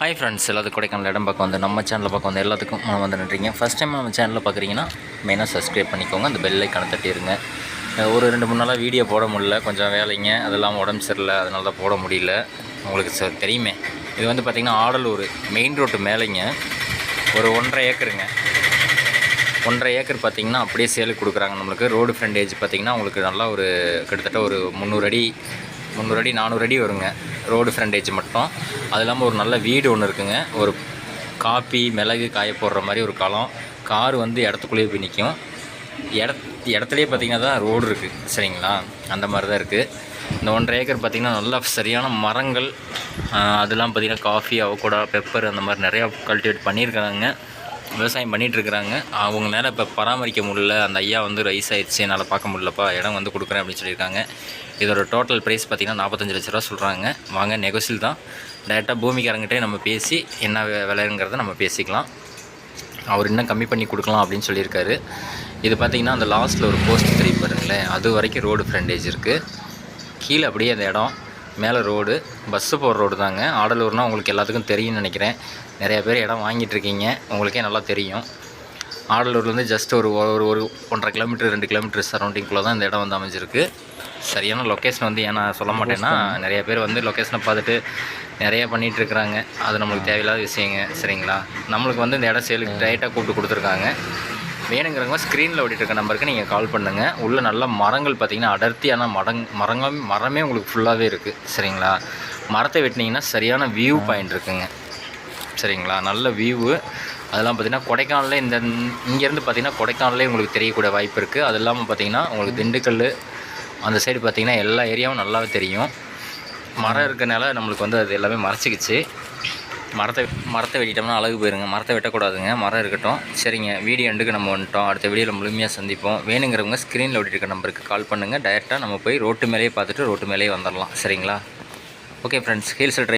Hi friends எல்லாத்துக்கும் கொடைக்கானல் இடம் பக்கம் வந்து நம்ம சேனலில் பக்கம் வந்து எல்லாத்துக்கும் நான் வந்து நன்றிங்க. ஃபஸ்ட் டைம் நம்ம சேனலில் பார்க்குறீங்கன்னா மெயினாக சப்ஸ்கிரைப் பண்ணிக்கோங்க. அந்த பெல் ஐக்கானை தட்டிடுங்க ஒரு ரெண்டு மூணு நாளாக வீடியோ போட முடியல. கொஞ்சம் வேலைங்க. அதெல்லாம் உடம்பு சரியில்லை. அதனால தான் போட முடியல. உங்களுக்கு ச தெரியுமே. இது வந்து பார்த்திங்கன்னா ஆடலூர் மெயின் ரோட்டு மேலேங்க. ஒரு ஒன்றரை ஏக்கருங்க. ஒன்றரை ஏக்கர் பார்த்தீங்கன்னா அப்படியே சேலுக்கு கொடுக்குறாங்க நம்மளுக்கு. ரோடு ஃப்ரண்டேஜ் பார்த்திங்கன்னா உங்களுக்கு நல்லா ஒரு கிட்டத்தட்ட ஒரு முந்நூறு அடி முந்நூறு அடி நானூறு அடி வருங்க. ரோடு ஃப்ரண்டேஜ் மட்டும். அது இல்லாமல் ஒரு நல்ல வீடு ஒன்று இருக்குங்க. ஒரு காப்பி மிளகு காய போடுற மாதிரி ஒரு களம் கார் வந்து இடத்துக்குள்ளேயே போய் நிற்கும் இட இடத்துலையே பார்த்தீங்கன்னா தான் ரோடு இருக்குது சரிங்களா? அந்த மாதிரி தான் இருக்குது இந்த ஒன்றரை ஏக்கர் பார்த்திங்கன்னா நல்லா சரியான மரங்கள். அதெல்லாம் பார்த்திங்கன்னா காஃபி அவகோடா பெப்பர் அந்த மாதிரி நிறையா கல்டிவேட் பண்ணியிருக்காங்க. விவசாயம் பண்ணிட்டு இருக்கிறாங்க அவங்களால இப்போ பராமரிக்க முடியல. அந்த ஐயா வந்து ரைஸ் ஆயிடுச்சு. என்னால் பார்க்க முடியலப்பா. இடம் வந்து கொடுக்குறேன் அப்படின்னு சொல்லியிருக்காங்க. இதோட டோட்டல் ப்ரைஸ் பார்த்தீங்கன்னா நாற்பத்தஞ்சு லட்ச ரூபா சொல்கிறாங்க வாங்க நெகோசியல் தான். டேரெக்டாக பூமிக்காரங்கிட்டே நம்ம பேசி என்ன விலைங்கிறத நம்ம பேசிக்கலாம். அவர் இன்னும் கம்மி பண்ணி கொடுக்கலாம் அப்படின்னு சொல்லியிருக்காரு. இது பார்த்திங்கன்னா அந்த லாஸ்ட்டில் ஒரு போஸ்ட் தெரியும் பாருங்களேன். அது வரைக்கும் ரோடு ஃப்ரண்டேஜ் இருக்குது கீழே அப்படியே அந்த இடம். மேலே ரோடு பஸ்ஸு போகிற ரோடு தாங்க. ஆடலூர்னால் உங்களுக்கு எல்லாத்துக்கும் தெரியும்னு நினைக்கிறேன். நிறையா பேர் இடம் வாங்கிட்டுருக்கீங்க. உங்களுக்கே நல்லா தெரியும். ஆடலூர்லேருந்து ஜஸ்ட் ஒரு ஒரு ஒரு ஒன்றரை கிலோமீட்டர் ரெண்டு கிலோமீட்டர் சரௌண்டிங்குள்ளே தான் இந்த இடம் வந்து அமைஞ்சிருக்கு. சரியான லொக்கேஷன் வந்து ஏன்னா சொல்ல மாட்டேன்னா நிறைய பேர் வந்து லொக்கேஷனை பார்த்துட்டு நிறைய பண்ணிகிட்டு இருக்கிறாங்க அது நம்மளுக்கு தேவையில்லாத விஷயங்க. சரிங்களா? நம்மளுக்கு வந்து இந்த இடம் சேலுக்கு டைரெக்டாக கூப்பிட்டு கொடுத்துருக்காங்க. வேணுங்கிறவங்க ஸ்க்ரீனில் ஓடிட்டு இருக்க நம்பருக்கு நீங்கள் கால் பண்ணுங்கள் உள்ள நல்ல மரங்கள் பார்த்தீங்கன்னா அடர்த்தியான மரங் மரங்கள் மரமே உங்களுக்கு ஃபுல்லாகவே இருக்குது சரிங்களா? மரத்தை வெட்டினீங்கன்னா சரியான வியூ பாயிண்ட் இருக்குங்க. சரிங்களா? நல்ல வியூவு அதெல்லாம் பார்த்தீங்கன்னா கொடைக்கானலே இந்த இங்கேருந்து பார்த்தீங்கன்னா கொடைக்கானலே உங்களுக்கு தெரியக்கூடிய வாய்ப்பு இருக்குது அது இல்லாமல் பார்த்தீங்கன்னா உங்களுக்கு திண்டுக்கல் அந்த சைடு பார்த்தீங்கன்னா எல்லா ஏரியாவும் நல்லாவே தெரியும். மரம் இருக்கனால நம்மளுக்கு வந்து அது எல்லாமே மறைச்சிக்கிச்சு. மரத்தை மரத்தை வெட்டிட்டோம்னா அழகு போயிருங்க. மரத்தை வெட்டக்கூடாதுங்க. மரம் இருக்கட்டும். சரிங்க. வீடியோ எண்டுக்கு நம்ம வந்துட்டோம். அடுத்த வீடியோவில் முழுமையாக சந்திப்போம். வேணுங்கிறவங்க ஸ்க்ரீனில் ஓடிட்டு நம்பருக்கு கால் பண்ணுங்கள் டைரெக்டாக நம்ம போய் ரோட்டு மேலேயே பார்த்துட்டு ரோட்டு மேலேயே வந்துடலாம் சரிங்களா? Okay friends heels try